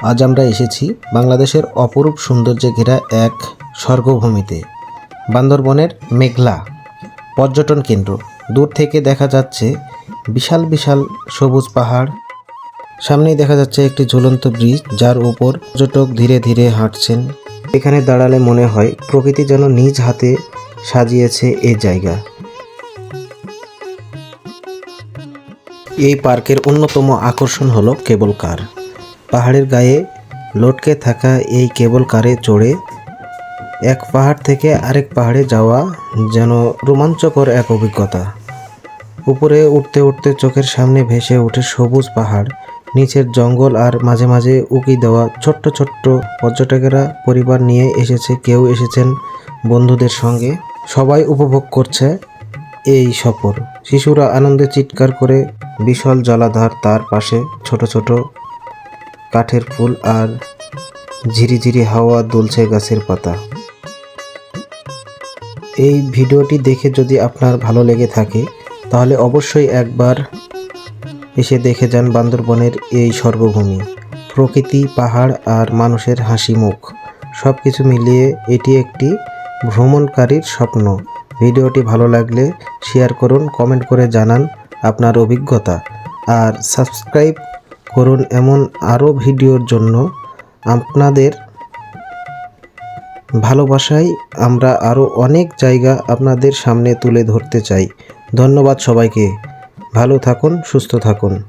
আজ আমরা এসেছি বাংলাদেশের অপরূপ সৌন্দর্যে ঘেরা এক স্বর্গভূমিতে, বান্দরবনের মেঘলা পর্যটন কেন্দ্র। দূর থেকে দেখা যাচ্ছে বিশাল বিশাল সবুজ পাহাড়। সামনেই দেখা যাচ্ছে একটি ঝুলন্ত ব্রিজ, যার উপর পর্যটক ধীরে ধীরে হাঁটছেন। এখানে দাঁড়ালে মনে হয় প্রকৃতি যেন নিজ হাতে সাজিয়েছে এই জায়গা। এই পার্কের অন্যতম আকর্ষণ হলো কেবল কার। পাহাড়ের গায়ে লটকে থাকা এই কেবল কারে চড়ে এক পাহাড় থেকে আরেক পাহাড়ে যাওয়া যেন রোমাঞ্চকর এক অভিজ্ঞতা। উপরে উঠতে উঠতে চোখের সামনে ভেসে ওঠে সবুজ পাহাড়, নিচের জঙ্গল আর মাঝে মাঝে উকি দেওয়া ছোট্ট ছোট্ট পর্যটকেরা পরিবার নিয়ে এসেছে, কেউ এসেছেন বন্ধুদের সঙ্গে। সবাই উপভোগ করছে এই সফর। শিশুরা আনন্দে চিৎকার করে বিশাল জলাধার তার পাশে ছোট ছোট কাঠের ফুল আর ঝিরিঝিরি হাওয়া দুলছে গাছের পাতা। এই ভিডিওটি দেখে যদি আপনার ভালো লেগে থাকে, তাহলে অবশ্যই একবার এসে দেখে যান বান্দরবনের এই সর্বভূমি প্রকৃতি, পাহাড় আর মানুষের হাসি মুখ। সব কিছু মিলিয়ে এটি একটি ভ্রমণকারীর স্বপ্ন। ভিডিওটি ভালো লাগলে শেয়ার করুন, কমেন্ট করে জানান আপনার অভিজ্ঞতা। আর সাবস্ক্রাইব করুন এমন আরও ভিডিওর জন্য। আপনাদের ভালোবাসায় আমরা আরও অনেক জায়গা আপনাদের সামনে তুলে ধরতে চাই। ধন্যবাদ সবাইকে। ভালো থাকুন, সুস্থ থাকুন।